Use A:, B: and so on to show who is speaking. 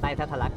A: ใต้ท่าทะลัก